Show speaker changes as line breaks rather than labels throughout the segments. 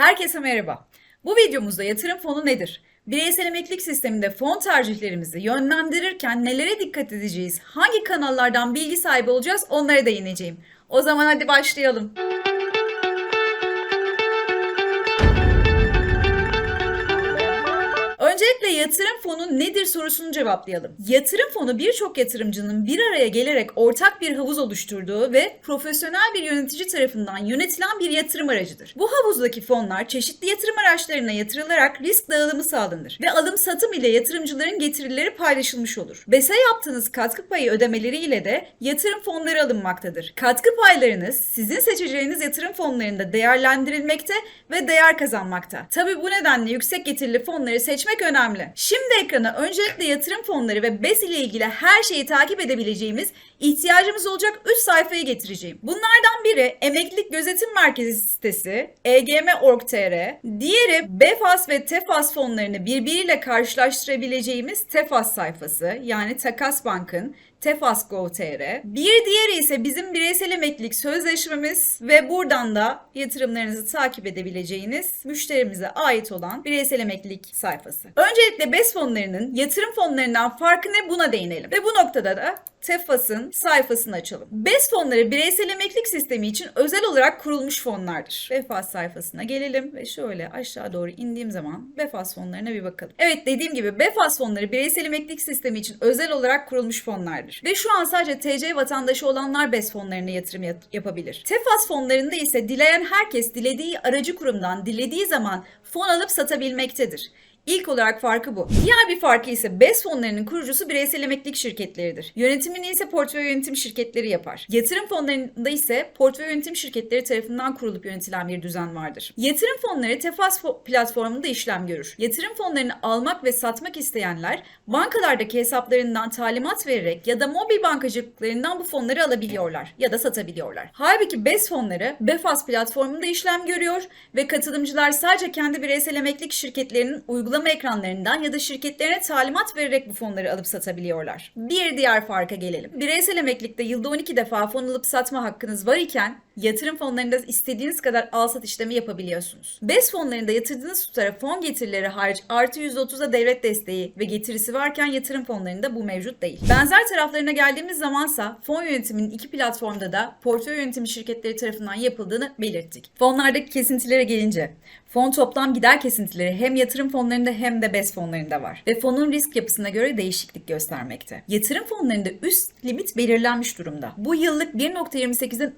Herkese merhaba. Bu videomuzda yatırım fonu nedir? Bireysel emeklilik sisteminde fon tercihlerimizi yönlendirirken nelere dikkat edeceğiz? Hangi kanallardan bilgi sahibi olacağız? Onlara değineceğim. O zaman hadi başlayalım. Öncelikle yatırım fonu nedir sorusunu cevaplayalım. Yatırım fonu birçok yatırımcının bir araya gelerek ortak bir havuz oluşturduğu ve profesyonel bir yönetici tarafından yönetilen bir yatırım aracıdır. Bu havuzdaki fonlar çeşitli yatırım araçlarına yatırılarak risk dağılımı sağlanır ve alım satım ile yatırımcıların getirileri paylaşılmış olur. BES'e yaptığınız katkı payı ödemeleri ile de yatırım fonları alınmaktadır. Katkı paylarınız sizin seçeceğiniz yatırım fonlarında değerlendirilmekte ve değer kazanmakta. Tabi bu nedenle yüksek getirili fonları seçmek önemli. Şimdi ekrana öncelikle yatırım fonları ve BES ile ilgili her şeyi takip edebileceğimiz ihtiyacımız olacak 3 sayfayı getireceğim. Bunlardan biri Emeklilik Gözetim Merkezi sitesi egm.org.tr, diğeri BEFAS ve TEFAS fonlarını birbiriyle karşılaştırabileceğimiz TEFAS sayfası yani Takas Bank'ın Tefas.gov.tr. Bir diğeri ise bizim bireysel emeklilik sözleşmemiz ve buradan da yatırımlarınızı takip edebileceğiniz müşterimize ait olan bireysel emeklilik sayfası. Öncelikle BES fonlarının yatırım fonlarından farkı ne buna değinelim. Ve bu noktada da Tefas'ın sayfasını açalım. BES fonları bireysel emeklilik sistemi için özel olarak kurulmuş fonlardır. Befas sayfasına gelelim ve şöyle aşağı doğru indiğim zaman Befas fonlarına bir bakalım. Evet dediğim gibi Befas fonları bireysel emeklilik sistemi için özel olarak kurulmuş fonlardır. Ve şu an sadece TC vatandaşı olanlar BES fonlarına yatırım yat- yapabilir. Tefas fonlarında ise dileyen herkes dilediği aracı kurumdan dilediği zaman fon alıp satabilmektedir. İlk olarak farkı bu. Diğer bir farkı ise BES fonlarının kurucusu bireysel emeklilik şirketleridir. Yönetimini ise portföy yönetim şirketleri yapar. Yatırım fonlarında ise portföy yönetim şirketleri tarafından kurulup yönetilen bir düzen vardır. Yatırım fonları Tefas fo- platformunda işlem görür. Yatırım fonlarını almak ve satmak isteyenler bankalardaki hesaplarından talimat vererek ya da mobil bankacılıklarından bu fonları alabiliyorlar ya da satabiliyorlar. Halbuki BES fonları Befas platformunda işlem görüyor ve katılımcılar sadece kendi bireysel emeklilik şirketlerinin uygulama ekranlarından ya da şirketlerine talimat vererek bu fonları alıp satabiliyorlar. Bir diğer farka gelelim. Bireysel emeklilikte yılda 12 defa fon alıp satma hakkınız var iken yatırım fonlarında istediğiniz kadar al sat işlemi yapabiliyorsunuz. BES fonlarında yatırdığınız tutara fon getirileri hariç artı %30'a devlet desteği ve getirisi varken yatırım fonlarında bu mevcut değil. Benzer taraflarına geldiğimiz zamansa fon yönetiminin iki platformda da portföy yönetimi şirketleri tarafından yapıldığını belirttik. Fonlardaki kesintilere gelince fon toplam gider kesintileri hem yatırım fonlarında hem de BES fonlarında var ve fonun risk yapısına göre değişiklik göstermekte. Yatırım fonlarında üst limit belirlenmiş durumda. Bu yıllık 1.28'den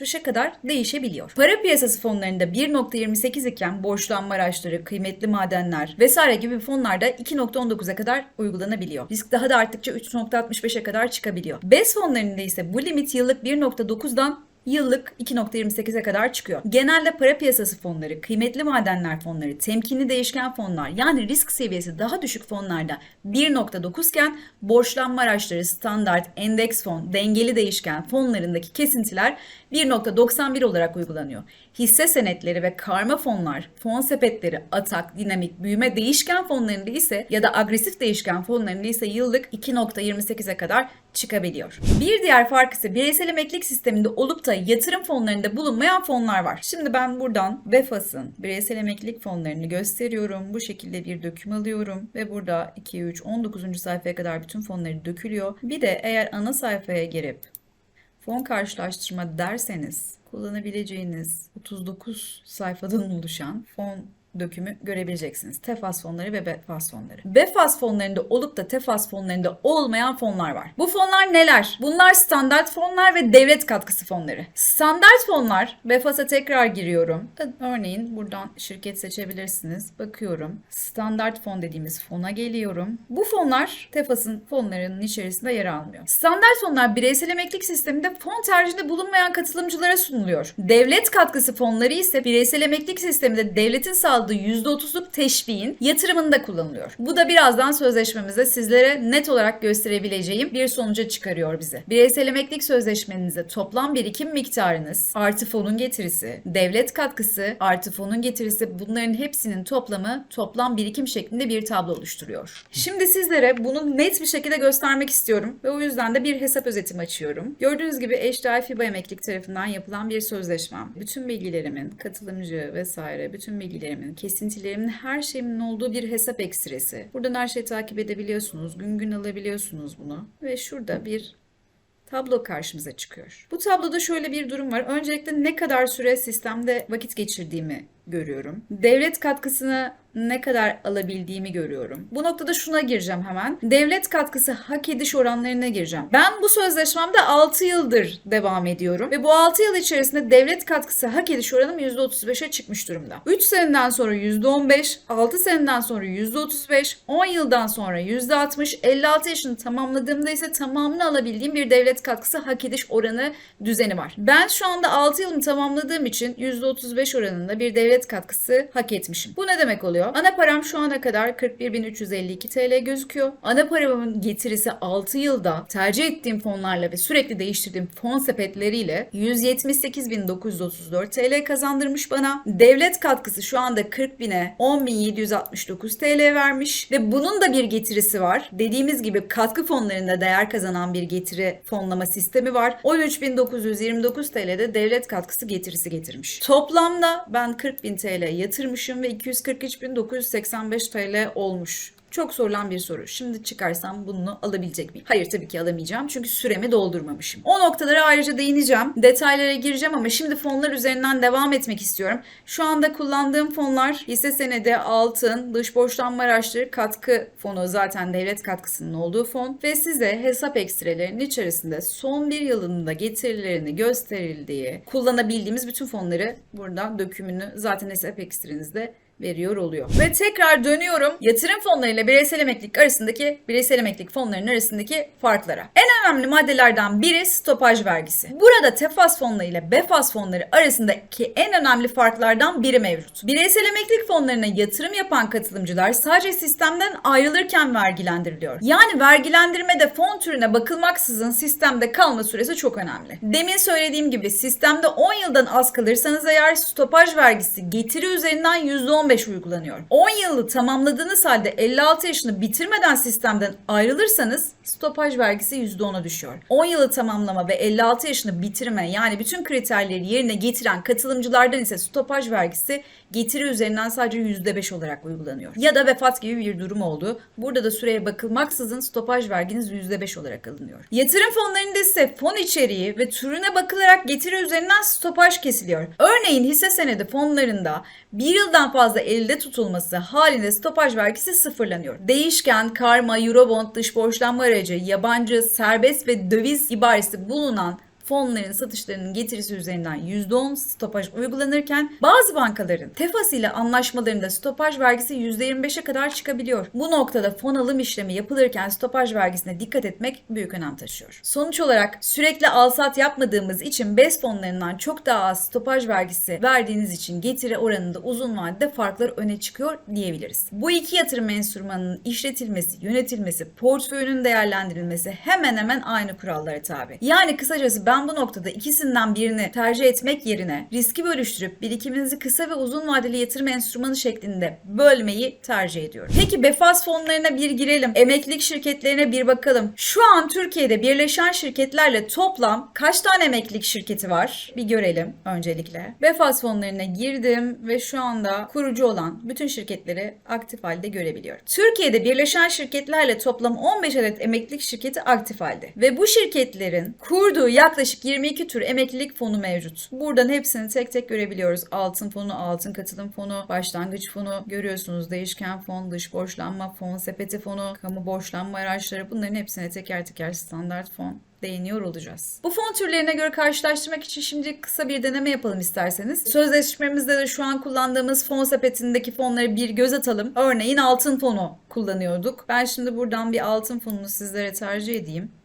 3.65'e kadar değişebiliyor. Para piyasası fonlarında 1.28 iken borçlanma araçları, kıymetli madenler vesaire gibi fonlarda 2.19'a kadar uygulanabiliyor. Risk daha da arttıkça 3.65'e kadar çıkabiliyor. BES fonlarında ise bu limit yıllık 1.9'dan yıllık 2.28'e kadar çıkıyor. Genelde para piyasası fonları, kıymetli madenler fonları, temkinli değişken fonlar yani risk seviyesi daha düşük fonlarda 1.9 iken borçlanma araçları, standart, endeks fon, dengeli değişken fonlarındaki kesintiler 1.91 olarak uygulanıyor. Hisse senetleri ve karma fonlar, fon sepetleri, atak, dinamik, büyüme değişken fonlarında ise ya da agresif değişken fonlarında ise yıllık 2.28'e kadar çıkabiliyor. Bir diğer fark ise bireysel emeklilik sisteminde olup da yatırım fonlarında bulunmayan fonlar var. Şimdi ben buradan BEFAS'ın bireysel emeklilik fonlarını gösteriyorum. Bu şekilde bir döküm alıyorum ve burada 2, 3, 19. sayfaya kadar bütün fonları dökülüyor. Bir de eğer ana sayfaya girip fon karşılaştırma derseniz kullanabileceğiniz 39 sayfadan oluşan fon dökümü görebileceksiniz. Tefas fonları ve Befas fonları. Befas fonlarında olup da Tefas fonlarında olmayan fonlar var. Bu fonlar neler? Bunlar standart fonlar ve devlet katkısı fonları. Standart fonlar, Befas'a tekrar giriyorum. Örneğin buradan şirket seçebilirsiniz. Bakıyorum. Standart fon dediğimiz fona geliyorum. Bu fonlar Tefas'ın fonlarının içerisinde yer almıyor. Standart fonlar bireysel emeklilik sisteminde fon tercihinde bulunmayan katılımcılara sunuluyor. Devlet katkısı fonları ise bireysel emeklilik sisteminde devletin sağladığı aldığı %30'luk teşviğin yatırımında kullanılıyor. Bu da birazdan sözleşmemizde sizlere net olarak gösterebileceğim bir sonuca çıkarıyor bizi. Bireysel emeklilik sözleşmenizde toplam birikim miktarınız, artı fonun getirisi, devlet katkısı, artı fonun getirisi bunların hepsinin toplamı toplam birikim şeklinde bir tablo oluşturuyor. Şimdi sizlere bunu net bir şekilde göstermek istiyorum ve o yüzden de bir hesap özetimi açıyorum. Gördüğünüz gibi HDI FIBA emeklilik tarafından yapılan bir sözleşmem. Bütün bilgilerimin, katılımcı vesaire, bütün bilgilerimin, kesintilerimin, her şeyimin olduğu bir hesap ekstresi. Buradan her şeyi takip edebiliyorsunuz, gün gün alabiliyorsunuz bunu. Ve şurada bir tablo karşımıza çıkıyor. Bu tabloda şöyle bir durum var. Öncelikle ne kadar süre sistemde vakit geçirdiğimi görüyorum. Devlet katkısını ne kadar alabildiğimi görüyorum. Bu noktada şuna gireceğim hemen. Devlet katkısı hak ediş oranlarına gireceğim. Ben bu sözleşmemde 6 yıldır devam ediyorum ve bu 6 yıl içerisinde devlet katkısı hak ediş oranım %35'e çıkmış durumda. 3 seneden sonra %15, 6 seneden sonra %35, 10 yıldan sonra %60, 56 yaşını tamamladığımda ise tamamını alabildiğim bir devlet katkısı hak ediş oranı düzeni var. Ben şu anda 6 yılımı tamamladığım için %35 oranında bir devlet katkısı hak etmişim. Bu ne demek oluyor? Ana param şu ana kadar 41.352 TL gözüküyor. Ana paramın getirisi 6 yılda tercih ettiğim fonlarla ve sürekli değiştirdiğim fon sepetleriyle 178.934 TL kazandırmış bana. Devlet katkısı şu anda 40.000'e 10.769 TL vermiş ve bunun da bir getirisi var. Dediğimiz gibi katkı fonlarında değer kazanan bir getiri fonlama sistemi var. 13.929 TL'de devlet katkısı getirisi getirmiş. Toplamda ben 40.000 TL yatırmışım ve 243.985 TL olmuş. Çok sorulan bir soru. Şimdi çıkarsam bunu alabilecek miyim? Hayır tabii ki alamayacağım çünkü süremi doldurmamışım. O noktalara ayrıca değineceğim. Detaylara gireceğim ama şimdi fonlar üzerinden devam etmek istiyorum. Şu anda kullandığım fonlar hisse senedi, altın, dış borçlanma araçları, katkı fonu zaten devlet katkısının olduğu fon ve size hesap ekstrelerinin içerisinde son bir yılında getirilerini gösterildiği, kullanabildiğimiz bütün fonları buradan dökümünü zaten hesap ekstrenizde veriyor oluyor. Ve tekrar dönüyorum yatırım fonları ile bireysel emeklilik arasındaki bireysel emeklilik fonlarının arasındaki farklara. En önemli maddelerden biri stopaj vergisi. Burada TEFAS fonları ile BEFAS fonları arasındaki en önemli farklardan biri mevcut. Bireysel emeklilik fonlarına yatırım yapan katılımcılar sadece sistemden ayrılırken vergilendiriliyor. Yani vergilendirmede fon türüne bakılmaksızın sistemde kalma süresi çok önemli. Demin söylediğim gibi sistemde 10 yıldan az kalırsanız eğer stopaj vergisi getiri üzerinden %15 uygulanıyor. 10 yılı tamamladığınız halde 56 yaşını bitirmeden sistemden ayrılırsanız stopaj vergisi %10'a düşüyor. 10 yılı tamamlama ve 56 yaşını bitirme yani bütün kriterleri yerine getiren katılımcılardan ise stopaj vergisi getiri üzerinden sadece %5 olarak uygulanıyor. Ya da vefat gibi bir durum oldu. Burada da süreye bakılmaksızın stopaj verginiz %5 olarak alınıyor. Yatırım fonlarında ise fon içeriği ve türüne bakılarak getiri üzerinden stopaj kesiliyor. Örneğin hisse senedi fonlarında bir yıldan fazla elde tutulması halinde stopaj vergisi sıfırlanıyor. Değişken, karma, eurobond, dış borçlanma aracı, yabancı, serbest ve döviz ibaresi bulunan fonların satışlarının getirisi üzerinden %10 stopaj uygulanırken bazı bankaların TEFAS ile anlaşmalarında stopaj vergisi %25'e kadar çıkabiliyor. Bu noktada fon alım işlemi yapılırken stopaj vergisine dikkat etmek büyük önem taşıyor. Sonuç olarak sürekli alsat yapmadığımız için BES fonlarından çok daha az stopaj vergisi verdiğiniz için getiri oranında uzun vadede farklar öne çıkıyor diyebiliriz. Bu iki yatırım enstrümanının işletilmesi, yönetilmesi, portföyünün değerlendirilmesi hemen hemen aynı kurallara tabi. Yani kısacası ben bu noktada ikisinden birini tercih etmek yerine riski bölüştürüp birikiminizi kısa ve uzun vadeli yatırım enstrümanı şeklinde bölmeyi tercih ediyorum. Peki Befas fonlarına bir girelim. Emeklilik şirketlerine bir bakalım. Şu an Türkiye'de birleşen şirketlerle toplam kaç tane emeklilik şirketi var? Bir görelim öncelikle. Befas fonlarına girdim ve şu anda kurucu olan bütün şirketleri aktif halde görebiliyorum. Türkiye'de birleşen şirketlerle toplam 15 adet emeklilik şirketi aktif halde. Ve bu şirketlerin kurduğu yaklaşık 22 tür emeklilik fonu mevcut. Buradan hepsini tek tek görebiliyoruz. Altın fonu, altın katılım fonu, başlangıç fonu görüyorsunuz. Değişken fon, dış borçlanma fon, sepeti fonu, kamu borçlanma araçları bunların hepsine teker teker standart fon değiniyor olacağız. Bu fon türlerine göre karşılaştırmak için şimdi kısa bir deneme yapalım isterseniz. Sözleşmemizde de şu an kullandığımız fon sepetindeki fonları bir göz atalım. Örneğin altın fonu kullanıyorduk. Ben şimdi buradan bir altın fonunu sizlere tercih edeyim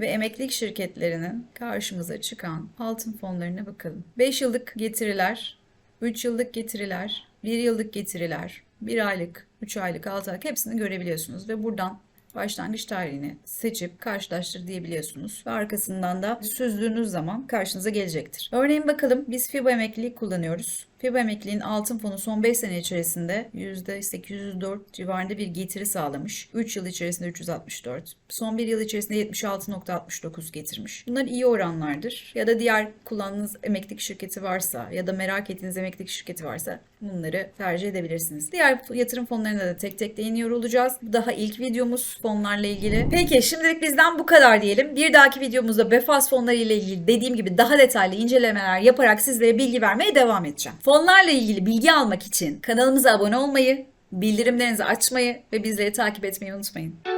ve emeklilik şirketlerinin karşımıza çıkan altın fonlarına bakalım. 5 yıllık getiriler, 3 yıllık getiriler, bir yıllık getiriler, bir aylık, üç aylık, altı aylık hepsini görebiliyorsunuz ve buradan başlangıç tarihini seçip karşılaştır diyebiliyorsunuz. Ve arkasından da süzdüğünüz zaman karşınıza gelecektir. Örneğin bakalım biz FIBA emekliliği kullanıyoruz. FIBA emekliliğin altın fonu son 5 sene içerisinde %804 civarında bir getiri sağlamış. 3 yıl içerisinde 364. Son 1 yıl içerisinde 76.69 getirmiş. Bunlar iyi oranlardır. Ya da diğer kullandığınız emeklilik şirketi varsa ya da merak ettiğiniz emeklilik şirketi varsa bunları tercih edebilirsiniz. Diğer yatırım fonlarına da tek tek değiniyor olacağız. Bu Daha ilk videomuz fonlarla ilgili. Peki şimdilik bizden bu kadar diyelim. Bir dahaki videomuzda Befas fonları ile ilgili dediğim gibi daha detaylı incelemeler yaparak sizlere bilgi vermeye devam edeceğim. Fonlarla ilgili bilgi almak için kanalımıza abone olmayı, bildirimlerinizi açmayı ve bizleri takip etmeyi unutmayın.